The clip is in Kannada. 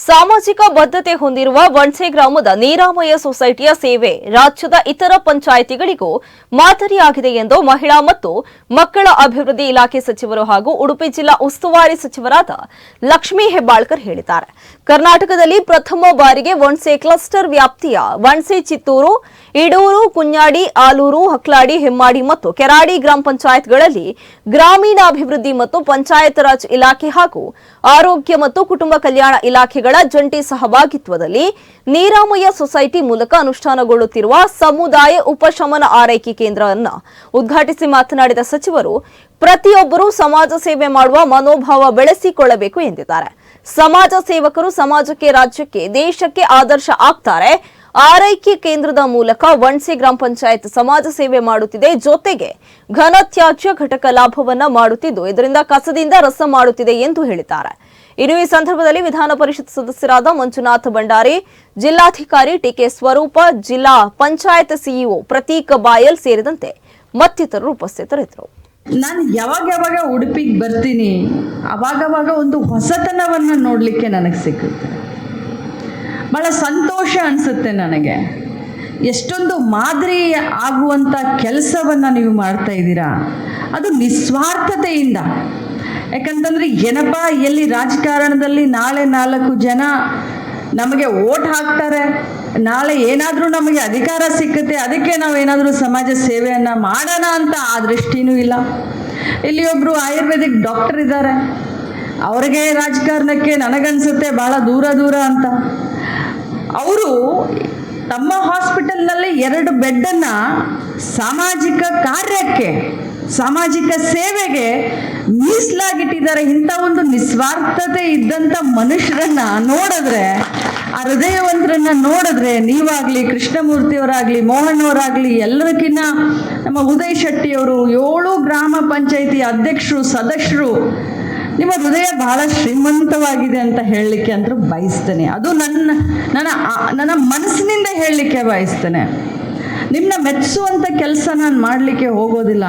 ಸಾಮಾಜಿಕ ಬದ್ಧತೆ ಹೊಂದಿರುವ ವಣ್ಸೆ ಗ್ರಾಮದ ನೀರಾಮಯ ಸೊಸೈಟಿಯ ಸೇವೆ ರಾಜ್ಯದ ಇತರ ಪಂಚಾಯಿತಿಗಳಿಗೂ ಮಾದರಿಯಾಗಿದೆ ಎಂದು ಮಹಿಳಾ ಮತ್ತು ಮಕ್ಕಳ ಅಭಿವೃದ್ಧಿ ಇಲಾಖೆ ಸಚಿವರು ಹಾಗೂ ಉಡುಪಿ ಜಿಲ್ಲಾ ಉಸ್ತುವಾರಿ ಸಚಿವರಾದ ಲಕ್ಷ್ಮೀ ಹೆಬ್ಬಾಳ್ಕರ್ ಹೇಳಿದ್ದಾರೆ. ಕರ್ನಾಟಕದಲ್ಲಿ ಪ್ರಥಮ ಬಾರಿಗೆ ವಣ್ಸೆ ಕ್ಲಸ್ಟರ್ ವ್ಯಾಪ್ತಿಯ ವಣ್ಸೆ ಚಿತ್ತೂರು, ಇಡೂರು ಕುഞ്ഞാಡಿ ಆಲೂರು, ಹಕ್ಲಾಡಿ, ಹೆಮ್ಮಾಡಿ ಮತ್ತು ಕೆರಾಡಿ ಗ್ರಾಮ ಪಂಚಾಯತ್ಗಳಲ್ಲಿ ಗ್ರಾಮೀಣಾಭಿವೃದ್ಧಿ ಮತ್ತು ಪಂಚಾಯತ್ ರಾಜ್ ಇಲಾಖೆ ಹಾಗೂ ಆರೋಗ್ಯ ಮತ್ತು ಕುಟುಂಬ ಕಲ್ಯಾಣ ಇಲಾಖೆಗಳ ಜಂಟಿ ಸಹಭಾಗಿತ್ವದಲ್ಲಿ ನೀರಾಮಯ ಸೊಸೈಟಿ ಮೂಲಕ ಅನುಷ್ಠಾನಗೊಳ್ಳುತ್ತಿರುವ ಸಮುದಾಯ ಉಪಶಮನ ಆರೈಕೆ ಕೇಂದ್ರವನ್ನು ಉದ್ಘಾಟಿಸಿ ಮಾತನಾಡಿದ ಸಚಿವರು, ಪ್ರತಿಯೊಬ್ಬರೂ ಸಮಾಜ ಸೇವೆ ಮಾಡುವ ಮನೋಭಾವ ಬೆಳೆಸಿಕೊಳ್ಳಬೇಕು ಎಂದಿದ್ದಾರೆ. ಸಮಾಜ ಸೇವಕರು ಸಮಾಜಕ್ಕೆ, ರಾಜ್ಯಕ್ಕೆ, ದೇಶಕ್ಕೆ ಆದರ್ಶ ಆಗ್ತಾರೆ. ಆರೈಕೆ ಕೇಂದ್ರದ ಮೂಲಕ ವಣ್ಸೆ ಗ್ರಾಮ ಪಂಚಾಯತ್ ಸಮಾಜ ಸೇವೆ ಮಾಡುತ್ತಿದೆ. ಜೊತೆಗೆ ಘನತ್ಯಾಜ್ಯ ಘಟಕ ಲಾಭವನ್ನ ಮಾಡುತ್ತಿದ್ದು, ಇದರಿಂದ ಕಸದಿಂದ ರಸ ಮಾಡುತ್ತಿದೆ ಎಂದು ಹೇಳಿದ್ದಾರೆ. ಇನ್ನು ಈ ಸಂದರ್ಭದಲ್ಲಿ ವಿಧಾನ ಪರಿಷತ್ ಸದಸ್ಯರಾದ ಮಂಜುನಾಥ್ ಭಂಡಾರಿ, ಜಿಲ್ಲಾಧಿಕಾರಿ ಟಿಕೆ ಸ್ವರೂಪ, ಜಿಲ್ಲಾ ಪಂಚಾಯತ್ ಸಿಇಒ ಪ್ರತೀಕ್ ಬಾಯಲ್ ಸೇರಿದಂತೆ ಮತ್ತಿತರರು ಉಪಸ್ಥಿತರಿದ್ದರು. ನಾನು ಯಾವಾಗ ಯಾವಾಗ ಉಡುಪಿಗೆ ಬರ್ತೀನಿ, ಅವಾಗವಾಗ ಒಂದು ಹೊಸತನವನ್ನು ನೋಡಲಿಕ್ಕೆ ನನಗೆ ಸಿಕ್ಕುತ್ತೆ ಬಹಳ ಸಂತೋಷ ಅನಿಸುತ್ತೆ ನನಗೆ. ಎಷ್ಟೊಂದು ಮಾದರಿ ಆಗುವಂಥ ಕೆಲಸವನ್ನು ನೀವು ಮಾಡ್ತಾ ಇದ್ದೀರಾ, ಅದು ನಿಸ್ವಾರ್ಥತೆಯಿಂದ. ಯಾಕಂತಂದರೆ ಏನಪ್ಪ, ಎಲ್ಲಿ ರಾಜಕಾರಣದಲ್ಲಿ ನಾಳೆ ನಾಲ್ಕು ಜನ ನಮಗೆ ಓಟ್ ಹಾಕ್ತಾರೆ, ನಾಳೆ ಏನಾದರೂ ನಮಗೆ ಅಧಿಕಾರ ಸಿಕ್ಕುತ್ತೆ, ಅದಕ್ಕೆ ನಾವು ಏನಾದರೂ ಸಮಾಜ ಸೇವೆಯನ್ನು ಮಾಡೋಣ ಅಂತ ಆ ದೃಷ್ಟಿನೂ ಇಲ್ಲ. ಇಲ್ಲಿ ಒಬ್ಬರು ಆಯುರ್ವೇದಿಕ್ ಡಾಕ್ಟರ್ ಇದ್ದಾರೆ. ಅವ್ರಿಗೆ ರಾಜಕಾರಣಕ್ಕೆ ನನಗನ್ಸುತ್ತೆ ಭಾಳ ದೂರ ದೂರ ಅಂತ. ಅವರು ತಮ್ಮ ಹಾಸ್ಪಿಟಲ್ನಲ್ಲಿ ಎರಡು ಬೆಡ್ಡನ್ನು ಸಾಮಾಜಿಕ ಕಾರ್ಯಕ್ಕೆ ಸಾಮಾಜಿಕ ಸೇವೆಗೆ ಮೀಸಲಾಗಿಟ್ಟಿದ್ದಾರೆ ಇಂಥ ಒಂದು ನಿಸ್ವಾರ್ಥತೆ ಇದ್ದಂಥ ಮನುಷ್ಯರನ್ನ ನೋಡಿದ್ರೆ, ಆ ಹೃದಯವಂತರನ್ನ ನೋಡಿದ್ರೆ, ನೀವಾಗಲಿ ಕೃಷ್ಣಮೂರ್ತಿಯವರಾಗಲಿ ಮೋಹನ್ ಅವರಾಗ್ಲಿ ನಮ್ಮ ಉದಯ್ ಶೆಟ್ಟಿಯವರು, ಏಳು ಗ್ರಾಮ ಪಂಚಾಯಿತಿ ಅಧ್ಯಕ್ಷರು, ಸದಸ್ಯರು, ನಿಮ್ಮ ಹೃದಯ ಬಹಳ ಶ್ರೀಮಂತವಾಗಿದೆ ಅಂತ ಹೇಳಲಿಕ್ಕೆ ಅಂದ್ರೆ ಬಯಸ್ತೇನೆ. ಅದು ನನ್ನ ನನ್ನ ನನ್ನ ಮನಸ್ಸಿನಿಂದ ಹೇಳಲಿಕ್ಕೆ ಬಯಸ್ತೇನೆ. ನಿಮ್ಮನ್ನ ಮೆಚ್ಚಿಸುವಂಥ ಕೆಲಸ ನಾನು ಮಾಡಲಿಕ್ಕೆ ಹೋಗೋದಿಲ್ಲ.